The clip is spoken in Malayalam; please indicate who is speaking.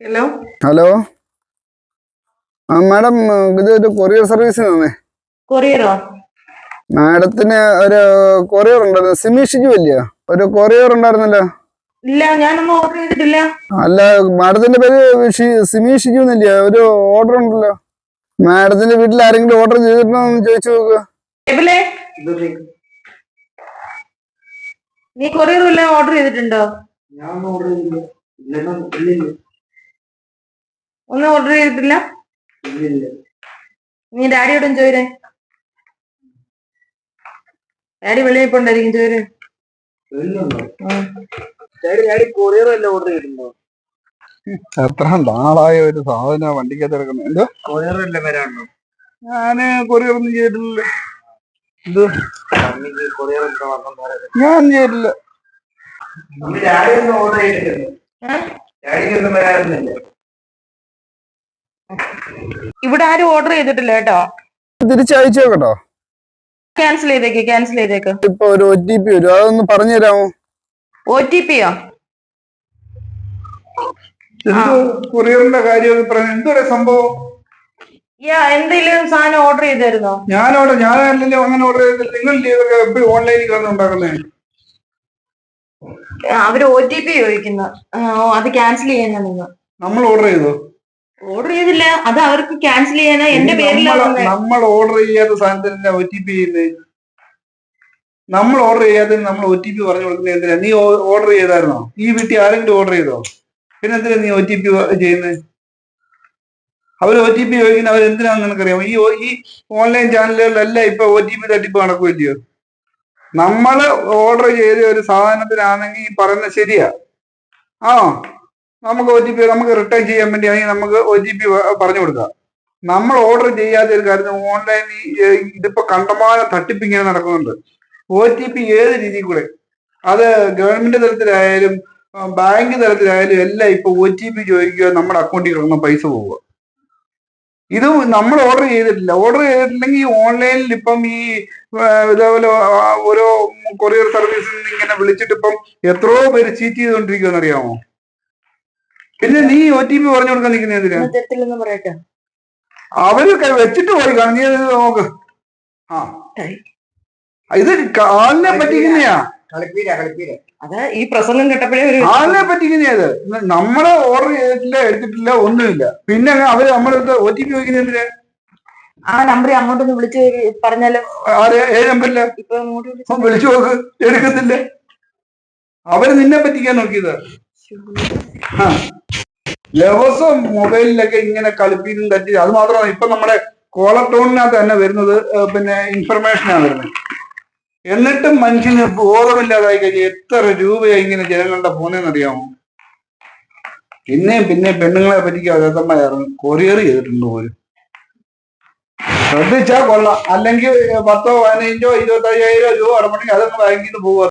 Speaker 1: ഹലോ?
Speaker 2: ഹലോ? ആ മാഡം ഇത് ഒരു കൊറിയർ സർവീസ് നിന്നേ
Speaker 1: കൊറിയറോ?
Speaker 2: മാഡത്തിന് ഒരു കൊറിയർ ഉണ്ടായിരുന്നു. സിമി വലിയ അല്ലയോ ഒരു കൊറിയർ ഉണ്ടായിരുന്നല്ലോ.
Speaker 1: ഇല്ല ഞാനൊന്നും ഓർഡർ ചെയ്തിട്ടില്ല.
Speaker 2: അല്ല മാഡത്തിന്റെ പേര് സിമീഷിക്ക് സിമി ഷിജു എന്നല്ലയോ ഒരു ഓർഡർ ഉണ്ടല്ലോ. മാഡത്തിന്റെ വീട്ടിൽ ആരെങ്കിലും ഓർഡർ ചെയ്തിട്ടുണ്ടോ എന്ന് ചോദിച്ചു നോക്കുക
Speaker 1: എബിലെ നീ കൊറിയർ വല്ലതും ഓർഡർ ചെയ്തിട്ടുണ്ടോ? ഒന്നും ഓർഡർ ചെയ്തിട്ടില്ല? നീ ഡാഡിയോടും ചോദിരേ ഡാഡി വെളിയിൽ പോണ്ടായിരിക്കും
Speaker 3: ചെയ്തിട്ടുണ്ടോ?
Speaker 2: എത്ര നാളായ ഒരു സാധന വണ്ടിക്കകത്ത് കിടക്കുന്നത് എന്തോ? ഞാൻ കൊറിയർ ഒന്നും ചെയ്തിട്ടില്ല. ഇത് ഞാൻ ചെയ്തിട്ടില്ല.
Speaker 3: ഡാഡി ഒന്നും ഓർഡർ
Speaker 1: ഇവിടെ ആരും ഓർഡർ ചെയ്തിട്ടില്ല കേട്ടോ.
Speaker 2: തിരിച്ചയച്ചു കേട്ടോ
Speaker 1: ക്യാൻസൽ ചെയ്തേക്ക് ക്യാൻസൽ ചെയ്തേക്ക്.
Speaker 2: ഇപ്പൊ ഒരു ഒ ടി പി വരും. അതൊന്ന് പറഞ്ഞു തരാമോ?
Speaker 1: ഒ ടി പിയോ
Speaker 2: ആ. കൊറിയറിന്റെ കാര്യം പറഞ്ഞു. എന്തോടെ സംഭവം?
Speaker 1: യാ എന്തെങ്കിലും സാധനം ഓർഡർ ചെയ്തായിരുന്നോ
Speaker 2: ഞാനവിടെ ഞാനല്ലല്ലോ അങ്ങനെ ഓർഡർ ചെയ്തില്ല. നിങ്ങൾ ഇതൊക്കെ എപ്പോഴും ഓൺലൈനിൽ ഉണ്ടാക്കുന്നേ.
Speaker 1: അവർ ഒ ടി പി ചോദിക്കുന്നു. അത് ക്യാൻസൽ ചെയ്യുന്ന നിങ്ങൾ.
Speaker 2: നമ്മൾ ഓർഡർ ചെയ്തോ?
Speaker 1: ഓർഡർ ചെയ്തില്ല. അത് അവർക്ക് ക്യാൻസൽ ചെയ്യാനാ എന്റെ പേരിലാണ്
Speaker 2: നമ്മൾ ഓർഡർ ചെയ്യാത്ത സാധനത്തിന് ഒ ടി പി ചെയ്യുന്നത് നമ്മൾ ഓർഡർ ചെയ്യാതെ നമ്മൾ ഒ ടി പി പറഞ്ഞു കൊടുക്കുന്നത് എന്തിനാ? നീ ഓർഡർ ചെയ്തായിരുന്നോ? ഈ വീട്ടിൽ ആരെങ്കിലും ഓർഡർ ചെയ്തോ? പിന്നെ എന്തിനാ നീ ഒ ടി പി ചെയ്യുന്നത് അവർ ഒ ടി പി ചോദിക്കുന്നത് അവർ നിനക്ക് നിനക്കറിയാമോ? ഈ ഈ ഓൺലൈൻ ചാനലുകളിലെല്ലാം ഇപ്പൊ ഒ ടി പി തട്ടിപ്പ് നടക്കുമല്ലയോ നമ്മൾ ഓർഡർ ചെയ്ത ഒരു സാധനത്തിനാണെങ്കിൽ ഈ പറയുന്നത് ശരിയാ. ആ നമുക്ക് ഒ ടി പി നമുക്ക് റിട്ടേൺ ചെയ്യാൻ വേണ്ടി ആണെങ്കിൽ നമുക്ക് ഒ ടി പി പറഞ്ഞു കൊടുക്കാം. നമ്മൾ ഓർഡർ ചെയ്യാതെ ഒരു കാര്യം ഓൺലൈൻ ഇതിപ്പോ കണ്ടമാനം തട്ടിപ്പിങ്ങനെ നടക്കുന്നുണ്ട്. ഒ ടി പി ഏത് രീതിയിൽ കൂടെ? അത് ഗവൺമെന്റ് തലത്തിലായാലും ബാങ്ക് തലത്തിലായാലും എല്ലാം ഇപ്പൊ ഒ ടി പി ചോദിക്കുക നമ്മുടെ അക്കൗണ്ടിൽ കിടന്ന പൈസ പോവുക. ഇത് നമ്മൾ ഓർഡർ ചെയ്തിട്ടില്ല. ഓർഡർ ചെയ്തിട്ടില്ലെങ്കിൽ ഓൺലൈനിൽ ഇപ്പം ഈ ഇതേപോലെ ഓരോ കൊറിയർ സർവീസിൽ നിന്ന് ഇങ്ങനെ വിളിച്ചിട്ട് ഇപ്പം എത്രയോ പേര് ചീറ്റ് ചെയ്തുകൊണ്ടിരിക്കുമെന്ന് അറിയാമോ? പിന്നെ നീ ഒ ടി പി പറഞ്ഞു കൊടുക്കാൻ നിൽക്കുന്ന എന്തിനാ?
Speaker 1: പറയട്ടെ.
Speaker 2: വെച്ചിട്ട് പോയി കാണും. നീ അത് നോക്ക്. ആ. ഇത് കാലിനെ പറ്റിക്കുന്നയാ
Speaker 1: അത് ഈ പ്രസംഗം കേട്ടപ്പോഴേ ഒരു
Speaker 2: പറ്റിക്കുന്നേ അത് നമ്മൾ ഓർഡർ ചെയ്തിട്ടില്ല എടുത്തിട്ടില്ല ഒന്നുമില്ല. പിന്നെ അവർ നമ്മളെടുത്ത് ഒ ടി പി ചോദിക്കുന്ന എന്തിനാ?
Speaker 1: ആ നമ്പർ അങ്ങോട്ടൊന്ന് വിളിച്ച് പറഞ്ഞാലോ?
Speaker 2: ആരെ? ഏത് നമ്പറില്ല
Speaker 1: വിളിച്ചു
Speaker 2: നോക്ക്. എടുക്കത്തില്ല. അവർ നിന്നെ പറ്റിക്കാൻ നോക്കിയത്. ആ. ദിവസം മൊബൈലിലൊക്കെ ഇങ്ങനെ കളിപ്പിക്കും തട്ടി അത് മാത്രമല്ല ഇപ്പൊ നമ്മുടെ കോളർ തന്നെ വരുന്നത് പിന്നെ ഇൻഫർമേഷനാണ് വരുന്നത്. എന്നിട്ടും മനുഷ്യന് ബോധമില്ലാതായി കഴിഞ്ഞാൽ എത്ര രൂപയാണ് ഇങ്ങനെ ജനങ്ങളുടെ ഫോണെന്ന് അറിയാമോ പിന്നെയും പിന്നെ പെണ്ണുങ്ങളെ പറ്റിക്ക് അകത്തമ്മയായിരുന്നു കൊറിയർ ചെയ്തിട്ടുണ്ട് പോലും? ശ്രദ്ധിച്ചാ കൊള്ളാം. അല്ലെങ്കിൽ പത്തോ പതിനഞ്ചോ ഇരുപത്തയ്യായിരോ രൂപ അടമണെങ്കിൽ അതങ്ങ് ബാങ്കിൽ നിന്ന് പോവുക.